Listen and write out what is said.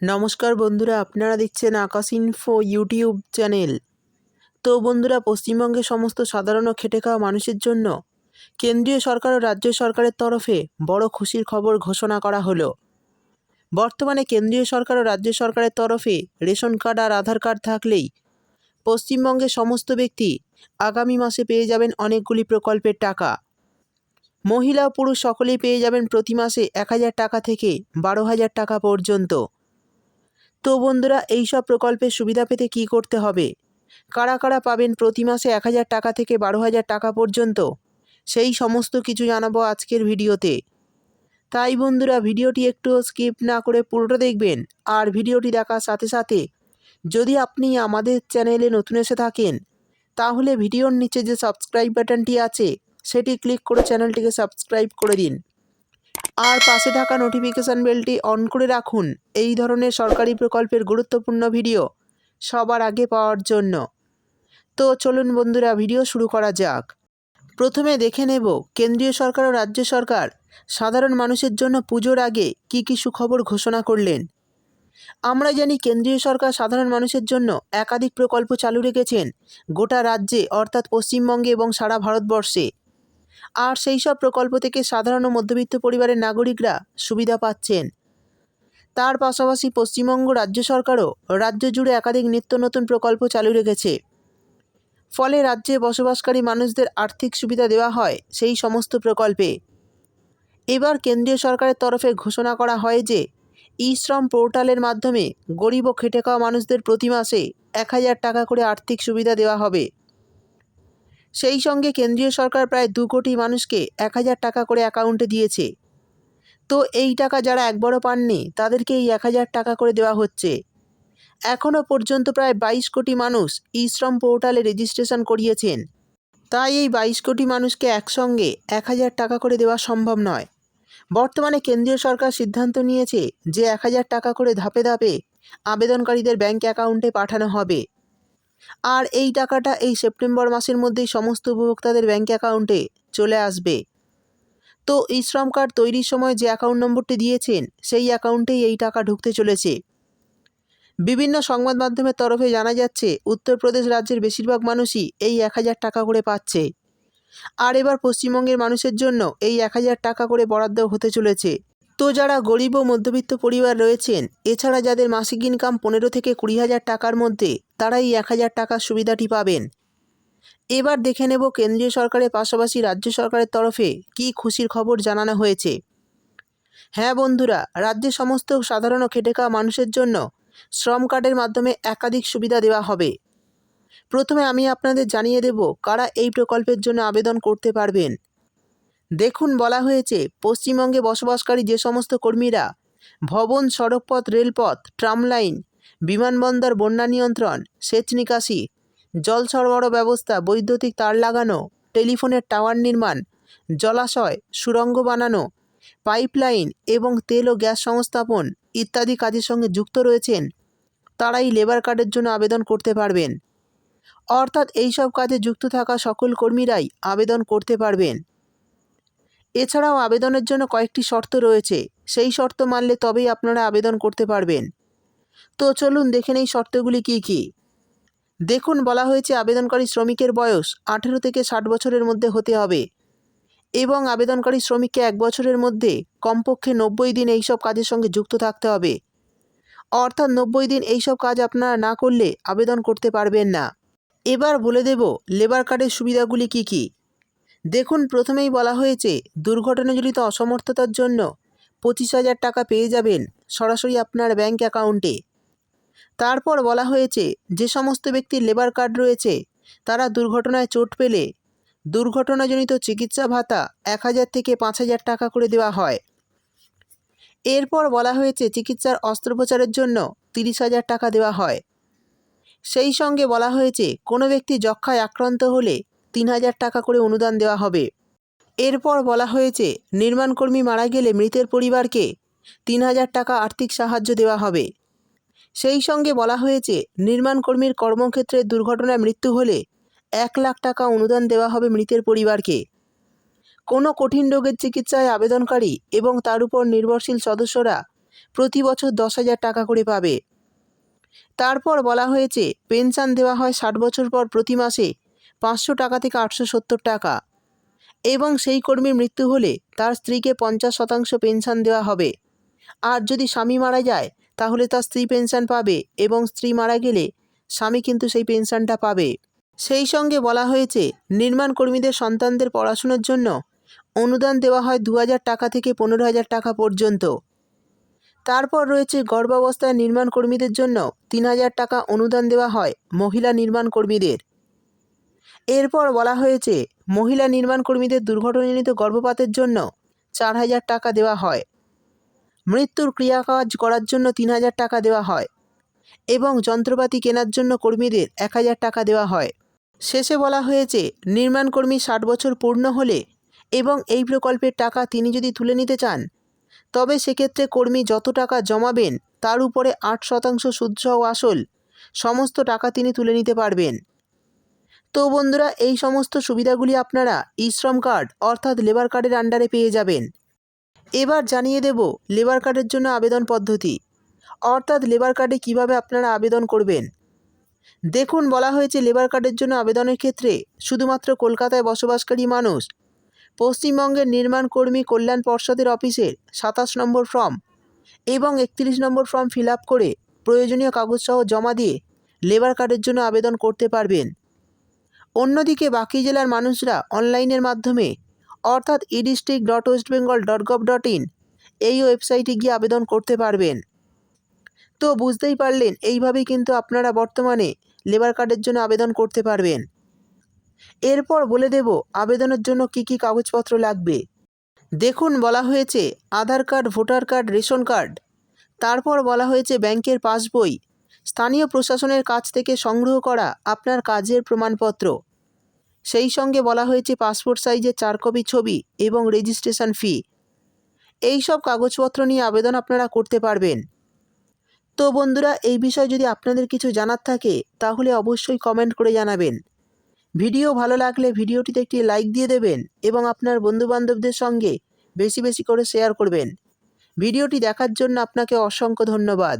নমস্কার বন্ধুরা, আপনারা দেখছেন আকাশ ইনফো ইউটিউব চ্যানেল তো বন্ধুরা পশ্চিমবঙ্গের সমস্ত সাধারণ খেটে খাওয়া মানুষের জন্য কেন্দ্রীয় সরকার ও রাজ্য সরকারের তরফে বড় খুশির খবর ঘোষণা করা হলো। বর্তমানে কেন্দ্রীয় সরকার ও রাজ্য সরকারের তরফে রেশন কার্ড আর আধার কার্ড থাকলেই পশ্চিমবঙ্গের সমস্ত ব্যক্তি আগামী মাসে পেয়ে যাবেন অনেকগুলি প্রকল্পের টাকা। মহিলা ও পুরুষ সকলেই পেয়ে যাবেন প্রতি মাসে এক হাজার টাকা থেকে বারো হাজার টাকা পর্যন্ত। তো বন্ধুরা এই সব প্রকল্পের সুবিধা পেতে কি করতে হবে? কারা কারা পাবেন প্রতি মাসে এক হাজার টাকা থেকে বারো হাজার টাকা পর্যন্ত? সেই সমস্ত কিছু জানাব আজকের ভিডিওতে। তাই বন্ধুরা, ভিডিওটি একটু স্কিপ না করে পুরোটা দেখবেন আর ভিডিওটি দেখার সাথে সাথে যদি আপনি আমাদের চ্যানেলে নতুন এসে থাকেন, তাহলে ভিডিওর নিচে যে সাবস্ক্রাইব বাটনটি আছে, সেটি ক্লিক করে চ্যানেলটিকে সাবস্ক্রাইব করে দিন। আর পাশে থাকা নোটিফিকেশান বেলটি অন করে রাখুন। এই ধরনের সরকারি প্রকল্পের গুরুত্বপূর্ণ ভিডিও সবার আগে পাওয়ার জন্য। তো চলুন বন্ধুরা ভিডিও শুরু করা যাক। প্রথমে দেখে নেব, কেন্দ্রীয় সরকার ও রাজ্য সরকার সাধারণ মানুষের জন্য পুজোর আগে কি কি সুখবর ঘোষণা করলেন? আমরা জানি কেন্দ্রীয় সরকার সাধারণ মানুষের জন্য একাধিক প্রকল্প চালু রেখেছেন গোটা রাজ্যে, অর্থাৎ পশ্চিমবঙ্গে এবং সারা ভারতবর্ষে। আর সেই সব প্রকল্প থেকে সাধারণ ও মধ্যবিত্ত পরিবারের নাগরিকরা সুবিধা পাচ্ছেন। তার পাশাপাশি পশ্চিমবঙ্গ রাজ্য সরকারও রাজ্য জুড়ে একাধিক নিত্য নতুন প্রকল্প চালু রেখেছে। ফলে রাজ্যে বসবাসকারী মানুষদের আর্থিক সুবিধা দেওয়া হয় সেই সমস্ত প্রকল্পে। এবার কেন্দ্রীয় সরকারের তরফে ঘোষণা করা হয় যে ই শ্রম পোর্টালের মাধ্যমে গরিব ও খেটে খাওয়া মানুষদের প্রতি মাসে এক হাজার টাকা করে আর্থিক সুবিধা দেওয়া হবে। সেই সঙ্গে কেন্দ্রীয় সরকার প্রায় দু কোটি মানুষকে এক হাজার টাকা করে অ্যাকাউন্টে দিয়েছে। তো এই টাকা যারা একবারও পাননি তাদেরকে এই এক হাজার টাকা করে দেওয়া হচ্ছে। এখনও পর্যন্ত প্রায় বাইশ কোটি মানুষ ই শ্রম পোর্টালে রেজিস্ট্রেশন করিয়েছেন। তাই এই বাইশ কোটি মানুষকে একসঙ্গে এক হাজার টাকা করে দেওয়া সম্ভব নয়। বর্তমানে কেন্দ্রীয় সরকার সিদ্ধান্ত নিয়েছে যে এক হাজার টাকা করে ধাপে ধাপে আবেদনকারীদের ব্যাঙ্ক অ্যাকাউন্টে পাঠানো হবে। আর এই টাকাটা এই সেপ্টেম্বর মাসের মধ্যেই সমস্ত উপভোক্তাদের ব্যাঙ্ক অ্যাকাউন্টে চলে আসবে। তো এই শ্রম কার্ড তৈরির সময় যে অ্যাকাউন্ট নম্বরটি দিয়েছেন, সেই অ্যাকাউন্টেই এই টাকা ঢুকতে চলেছে। বিভিন্ন সংবাদ মাধ্যমের তরফে জানা যাচ্ছে, উত্তরপ্রদেশ রাজ্যের বেশিরভাগ মানুষই এই এক হাজার টাকা করে পাচ্ছে। আর এবার পশ্চিমবঙ্গের মানুষের জন্য এই এক হাজার টাকা করে বরাদ্দ হতে চলেছে। তো যারা গরিব ও মধ্যবিত্ত পরিবার রয়েছেন, এছাড়া যাদের মাসিক ইনকাম পনেরো থেকে কুড়ি হাজার টাকার মধ্যে, তারাই এক হাজার টাকার সুবিধাটি পাবেন। এবার দেখে নেব কেন্দ্রীয় সরকারের পাশাপাশি রাজ্য সরকারের তরফে কি খুশির খবর জানানো হয়েছে। হ্যাঁ বন্ধুরা, রাজ্যের সমস্ত সাধারণ খেটে খাওয়া মানুষের জন্য শ্রম কার্ডের মাধ্যমে একাধিক সুবিধা দেওয়া হবে। প্রথমে আমি আপনাদের জানিয়ে দেব কারা এই প্রকল্পের জন্য আবেদন করতে পারবেন। দেখুন বলা হয়েছে, পশ্চিমবঙ্গে বসবাসকারী যে সমস্ত কর্মীরা ভবন, সড়কপথ, রেলপথ, ট্রাম লাইন, বিমানবন্দর, বন্যা নিয়ন্ত্রণ, সেচ নিকাশি, জল সরবরাহ ব্যবস্থা, বৈদ্যুতিক তার লাগানো, টেলিফোনের টাওয়ার নির্মাণ, জলাশয় সুড়ঙ্গ বানানো, পাইপলাইন এবং তেল ও গ্যাস সংস্থাপন ইত্যাদি কাজের সঙ্গে যুক্ত রয়েছেন। তারাই লেবার কার্ডের জন্য আবেদন করতে পারবেন। অর্থাৎ এইসব কাজে যুক্ত থাকা সকল কর্মীরাই আবেদন করতে পারবেন। এছাড়াও আবেদনের জন্য কয়েকটি শর্ত রয়েছে। সেই শর্ত মানলে তবেই আপনারা আবেদন করতে পারবেন। তো চলুন দেখে নেই শর্তগুলি কী কী। দেখুন, বলা হয়েছে আবেদনকারী শ্রমিকের বয়স আঠেরো থেকে ষাট বছরের মধ্যে হতে হবে এবং আবেদনকারী শ্রমিককে এক বছরের মধ্যে কমপক্ষে নব্বই দিন এইসব কাজের সঙ্গে যুক্ত থাকতে হবে। অর্থাৎ নব্বই দিন এইসব কাজ আপনারা না করলে আবেদন করতে পারবেন না। এবার বলে দেব, লেবার কার্ডের সুবিধাগুলি কি কি? দেখুন, প্রথমেই বলা হয়েছে, দুর্ঘটনাজনিত অসমর্থতার জন্য পঁচিশ হাজার টাকা পেয়ে যাবেন সরাসরি আপনার ব্যাঙ্ক অ্যাকাউন্টে। তারপর বলা হয়েছে, যে সমস্ত ব্যক্তির লেবার কার্ড রয়েছে, তারা দুর্ঘটনায় চোট পেলে দুর্ঘটনাজনিত চিকিৎসা ভাতা এক হাজার থেকে পাঁচ হাজার টাকা করে দেওয়া হয়। এরপর বলা হয়েছে, চিকিৎসার অস্ত্রোপচারের জন্য তিরিশ হাজার টাকা দেওয়া হয়। সেই সঙ্গে বলা হয়েছে, কোনো ব্যক্তি যক্ষায় আক্রান্ত হলে তিন হাজার টাকা করে অনুদান দেওয়া হবে। এরপর বলা হয়েছে, নির্মাণকর্মী মারা গেলে মৃতের পরিবারকে তিন হাজার টাকা আর্থিক সাহায্য দেওয়া হবে। সেই সঙ্গে বলা হয়েছে, নির্মাণকর্মীর কর্মক্ষেত্রে দুর্ঘটনায় মৃত্যু হলে এক লাখ টাকা অনুদান দেওয়া হবে মৃতের পরিবারকে। কোনো কঠিন রোগের চিকিৎসায় আবেদনকারী এবং তার উপর নির্ভরশীল সদস্যরা প্রতি বছর দশ হাজার টাকা করে পাবে। তারপর বলা হয়েছে, পেনশন দেওয়া হয় ষাট বছর পর প্রতি মাসে পাঁচশো টাকা থেকে আটশো সত্তর টাকা। এবং সেই কর্মীর মৃত্যু হলে তার স্ত্রীকে পঞ্চাশ শতাংশ পেনশন দেওয়া হবে। আর যদি স্বামী মারা যায়, তাহলে তার স্ত্রী পেনশন পাবে এবং স্ত্রী মারা গেলে স্বামী কিন্তু সেই পেনশনটা পাবে। সেই সঙ্গে বলা হয়েছে, নির্মাণ কর্মীদের সন্তানদের পড়াশোনার জন্য অনুদান দেওয়া হয় দু হাজার টাকা থেকে পনেরো হাজার টাকা পর্যন্ত। তারপর রয়েছে গর্ভাবস্থায় নির্মাণ কর্মীদের জন্য তিন হাজার টাকা অনুদান দেওয়া হয় মহিলা নির্মাণ কর্মীদের। এরপর বলা হয়েছে, মহিলা নির্মাণ কর্মীদের দুর্ঘটনাজনিত গর্ভপাতের জন্য চার হাজার টাকা দেওয়া হয়। মৃত্যুর ক্রিয়াকাজ করার জন্য তিন হাজার টাকা দেওয়া হয় এবং যন্ত্রপাতি কেনার জন্য কর্মীদের এক হাজার টাকা দেওয়া হয়। শেষে বলা হয়েছে নির্মাণ কর্মী ষাট বছর পূর্ণ হলে এবং এই প্রকল্পের টাকা তিনি যদি তুলে নিতে চান, তবে সেক্ষেত্রে কর্মী যত টাকা জমাবেন তার উপরে আট শতাংশ সুদসহ আসল সমস্ত টাকা তিনি তুলে নিতে পারবেন। তো বন্ধুরা, এই সমস্ত সুবিধাগুলি আপনারা ই শ্রম কার্ড অর্থাৎ লেবার কার্ডের আন্ডারে পেয়ে যাবেন। এবার জানিয়ে দেব লেবার কার্ডের জন্য আবেদন পদ্ধতি। অর্থাৎ লেবার কার্ডে কীভাবে আপনারা আবেদন করবেন? দেখুন, বলা হয়েছে লেবার কার্ডের জন্য আবেদনের ক্ষেত্রে শুধুমাত্র কলকাতায় বসবাসকারী মানুষ, পশ্চিমবঙ্গের নির্মাণ কর্মী কল্যাণ পর্ষদের অফিসের সাতাশ নম্বর ফর্ম এবং একত্রিশ নম্বর ফর্ম ফিল করে প্রয়োজনীয় কাগজসহ জমা দিয়ে লেবার কার্ডের জন্য আবেদন করতে পারবেন। অন্যদিকে বাকি জেলার মানুষরা অনলাইনের মাধ্যমে, অর্থাৎ E district dot West Bengal dot gov dot in এই ওয়েবসাইটে গিয়ে আবেদন করতে পারবেন। তো বুঝতেই পারলেন, এইভাবেই কিন্তু আপনারা বর্তমানে লেবার কার্ডের জন্য আবেদন করতে পারবেন। এরপর বলে দেব, আবেদনের জন্য কি কি কাগজপত্র লাগবে। দেখুন, বলা হয়েছে, Aadhaar card, voter card, ration card. তারপর বলা হয়েছে, ব্যাংকের পাসবই স্থানীয় প্রশাসনের কাছ থেকে সংগ্রহ করা আপনার কাজের প্রমাণপত্র। সেই সঙ্গে বলা হয়েছে পাসপোর্ট সাইজের চার কপি ছবি এবং রেজিস্ট্রেশন ফি। এই সব কাগজপত্র নিয়ে আবেদন আপনারা করতে পারবেন। তো বন্ধুরা, এই বিষয়ে যদি আপনাদের কিছু জানার থাকে, তাহলে অবশ্যই কমেন্ট করে জানাবেন। ভিডিও ভালো লাগলে ভিডিওটিতে একটি লাইক দিয়ে দেবেন এবং আপনার বন্ধুবান্ধবদের সঙ্গে বেশি বেশি করে শেয়ার করবেন। ভিডিওটি দেখার জন্য আপনাকে অসংখ্য ধন্যবাদ।